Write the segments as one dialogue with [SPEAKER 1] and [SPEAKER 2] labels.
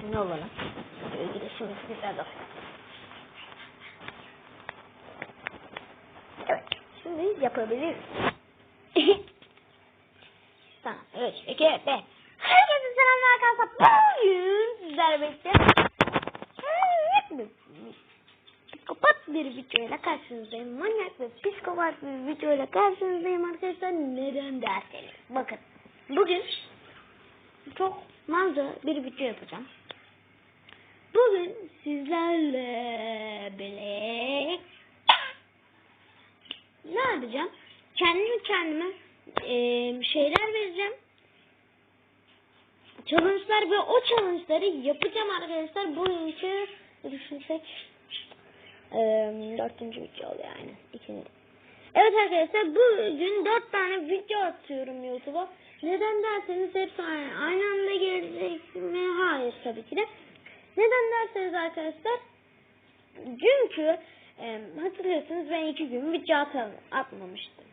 [SPEAKER 1] isimli olarak ee, ilgili şerefsizlerden. Evet. Şimdi yapabiliriz. tamam. 3, 2, 1. Herkese selamlar arkadaşlar. Bugün sizlerle birlikte psikopat bir videoyla karşınızdayım. Manyak ve psikopat bir videoyla karşınızdayım arkadaşlar. Neden derseniz. Bakın. Bugün çok manzara bir video yapacağım. Bugün sizlerle böyle ne yapacağım? Kendimi kendime e, şeyler vereceğim. Challenge'lar ve o challenge'ları yapacağım arkadaşlar. Bu işi düşünsek e, dördüncü video oluyor yani. İkinci. Evet arkadaşlar bugün dört tane video atıyorum YouTube'a. Neden derseniz hep aynı, aynı anda gelecek mi? Hayır tabii ki de. Neden derseniz arkadaşlar çünkü e, hatırlıyorsunuz ben iki gün video atalım, atmamıştım.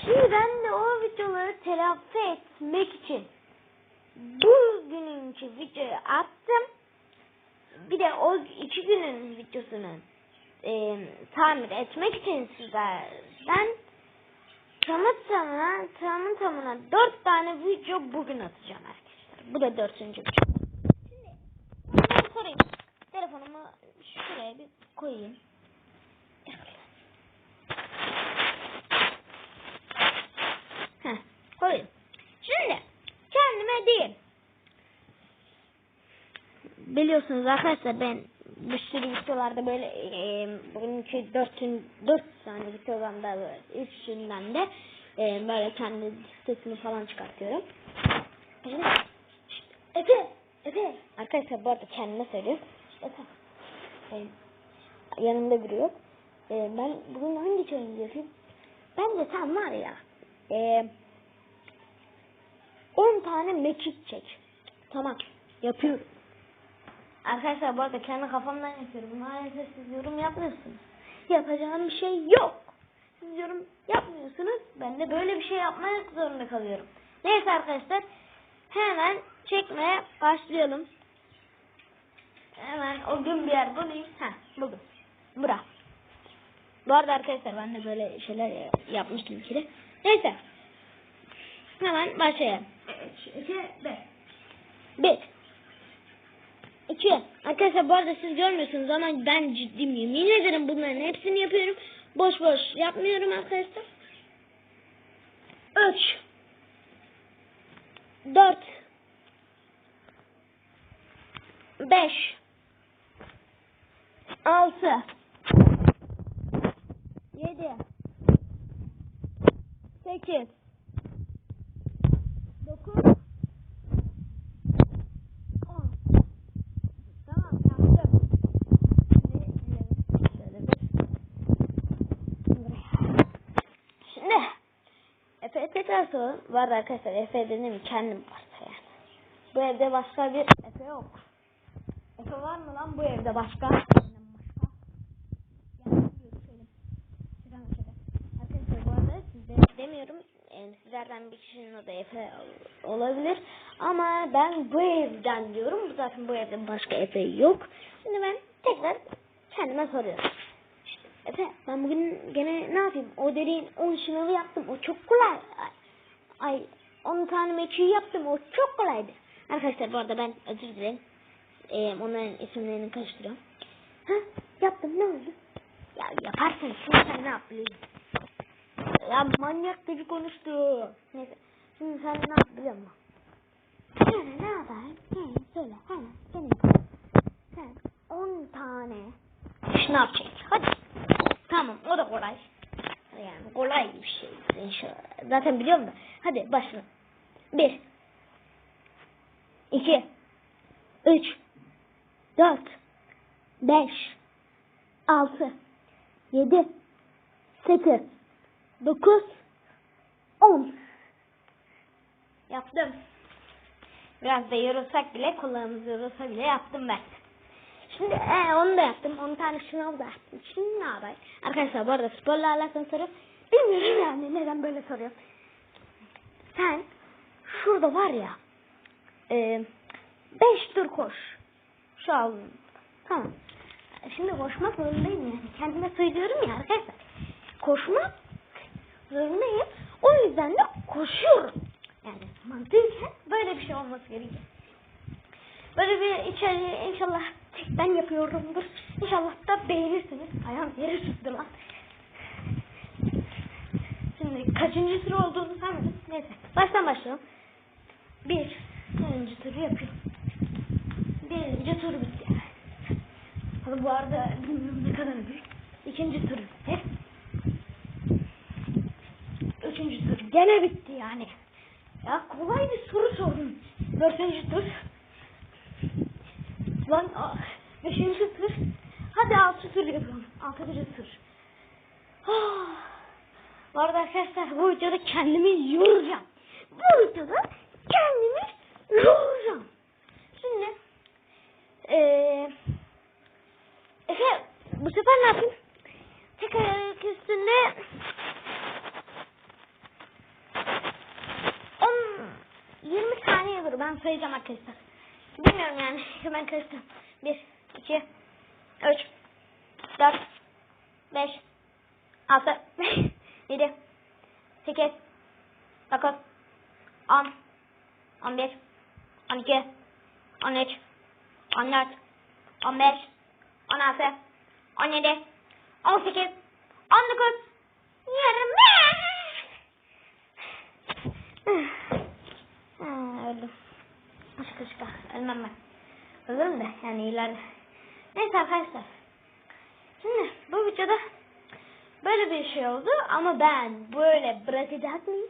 [SPEAKER 1] Şimdi ben de o videoları telafi etmek için bu gününkü videoyu attım. Bir de o iki günün videosunu e, tamir etmek için sizlerden tamı tamına tamı tamına dört tane video bugün atacağım arkadaşlar. Bu da dördüncü video. Şimdi ben sorayım. Telefonumu şuraya bir koyayım. Heh, koyayım. Şimdi kendime değil. Biliyorsunuz arkadaşlar ben bir videolarda böyle e, bugünkü 4, 4 tane videolarımda böyle 3'ünden de e, böyle kendi sesimi falan çıkartıyorum. Şimdi, Efe, Efe. Arkadaşlar bu arada kendime söylüyorum. Efe. E, yanımda biri yok. E, ben bugün hangi challenge yapayım? Ben de sen var ya. E, 10 tane mekik çek. Tamam. Yapıyorum. Arkadaşlar bu arada kendi kafamdan yapıyorum. Maalesef siz yorum yapmıyorsunuz. Yapacağım bir şey yok. Siz yorum yapmıyorsunuz. Ben de böyle bir şey yapmaya zorunda kalıyorum. Neyse arkadaşlar. Hemen çekmeye başlayalım. Hemen o gün bir yer bulayım. Heh buldum. Bura. Bu arada arkadaşlar ben de böyle şeyler yapmıştım ikili. Neyse. Hemen başlayalım. 2, 1. 1. 2. Arkadaşlar bu arada siz görmüyorsunuz ama ben ciddiyim. Yemin ederim bunların hepsini yapıyorum. Boş boş yapmıyorum arkadaşlar. 3. 4. 5. 6. 7. 8. sorun var arkadaşlar. Efe dedim kendim varsa yani. Bu evde başka bir Efe yok. Efe var mı lan bu evde başka? demiyorum. Yani sizlerden bir kişinin o da Efe olabilir. Ama ben bu evden diyorum. Zaten bu evde başka Efe yok. Şimdi ben tekrar kendime soruyorum. İşte Efe ben bugün gene ne yapayım? O dediğin 10 şınavı yaptım. O çok kolay. Ay 10 tane mekiği yaptım. O çok kolaydı. Arkadaşlar bu arada ben özür dilerim. Ee, onların isimlerini karıştırıyorum. Ha, yaptım ne oldu? Ya yaparsın. Sen ne yapıyorsun? Ya manyak gibi konuştu. Neyse. Şimdi sen ne yap biliyor musun? Yani ne yapayım? Yani söyle. Hani benim. Sen 10 tane. Şınav yapacaksın? Hadi. Tamam o da kolay. Yani kolay bir şey inşallah. Zaten biliyorum da. Hadi başla. Bir. İki. Üç. Dört. Beş. Altı. Yedi. Sekiz. Dokuz. On. Yaptım. Biraz da yorulsak bile kulağımız yorulsa bile yaptım ben. Şimdi e, onu da yaptım. 10 tane şınav da yaptım. Şimdi ne yapayım? Arkadaşlar bu arada sporla alakalı soru Bilmiyorum yani neden böyle soruyor. Sen şurada var ya e, beş tur koş. Şu an. Tamam. Şimdi koşmak zorundayım yani. Kendime söylüyorum ya arkadaşlar. Koşmak zorundayım. O yüzden de koşuyorum. Yani mantıken böyle bir şey olması gerekiyor. Böyle bir içeri inşallah tekten yapıyorumdur. İnşallah da beğenirsiniz. Ayağım yeri tuttu lan kaçıncı tur olduğunu sanmadım. Neyse. Baştan başlayalım. Bir. Birinci turu yapıyorum. Birinci tur bitti. Hadi bu arada bilmiyorum ne kadar büyük. İkinci tur bitti. Üçüncü tur gene bitti yani. Ya kolay bir soru sordun. Dördüncü tur. Lan beşinci tur. Hadi altı tur yapalım. Altıncı tur. Oh. Bu arada arkadaşlar bu videoda kendimi yoracağım. Bu videoda kendimi yoracağım. Şimdi ee, Efe bu sefer ne yapayım? Tekrar on Tek saniye üstünde ben sayacağım arkadaşlar. Bilmiyorum yani. Hemen karıştırdım. 1, 2, 3, 4, 5, 6, 7 8 9 10 11 12 13 14 15 16 17 18 19 20 ha, Öldüm. Aşk aşka. Ölmem ben. Ölürüm de yani ileride. Neyse arkadaşlar. Şimdi bu videoda Böyle bir şey oldu ama ben böyle bırakacak mıyım?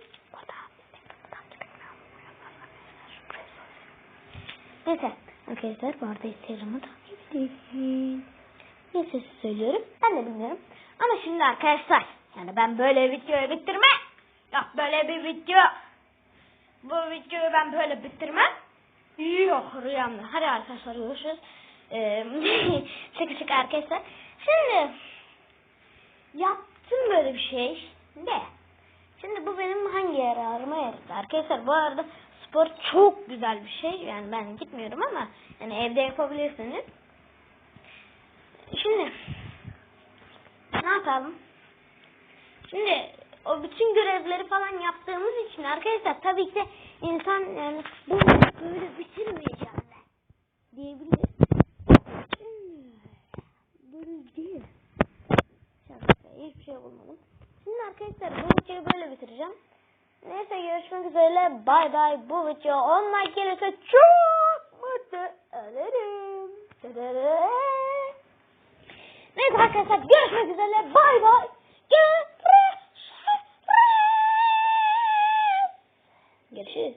[SPEAKER 1] Neyse arkadaşlar bu arada Instagram'ı da. edin. Neyse söylüyorum. Ben de bilmiyorum. Ama şimdi arkadaşlar yani ben böyle videoyu bitirme. Yok böyle bir video. Bu videoyu ben böyle bitirme. Yok rüyamda. Hadi arkadaşlar görüşürüz. Ee, şaka şaka arkadaşlar. Şimdi yap sizin böyle bir şey de. Şimdi bu benim hangi yararıma yaradı? Arkadaşlar bu arada spor çok güzel bir şey. Yani ben gitmiyorum ama yani evde yapabilirsiniz. Şimdi ne yapalım? Şimdi o bütün görevleri falan yaptığımız için arkadaşlar tabii ki de insan yani bunu böyle bitirmeyeceğim ben diyebilir. arkadaşlar bu videoyu böyle bitireceğim. Neyse görüşmek üzere. Bay bay. Bu video onlar gelirse çok mutlu olurum. Neyse arkadaşlar görüşmek üzere. Bay bay. Görüşürüz. Görüşürüz.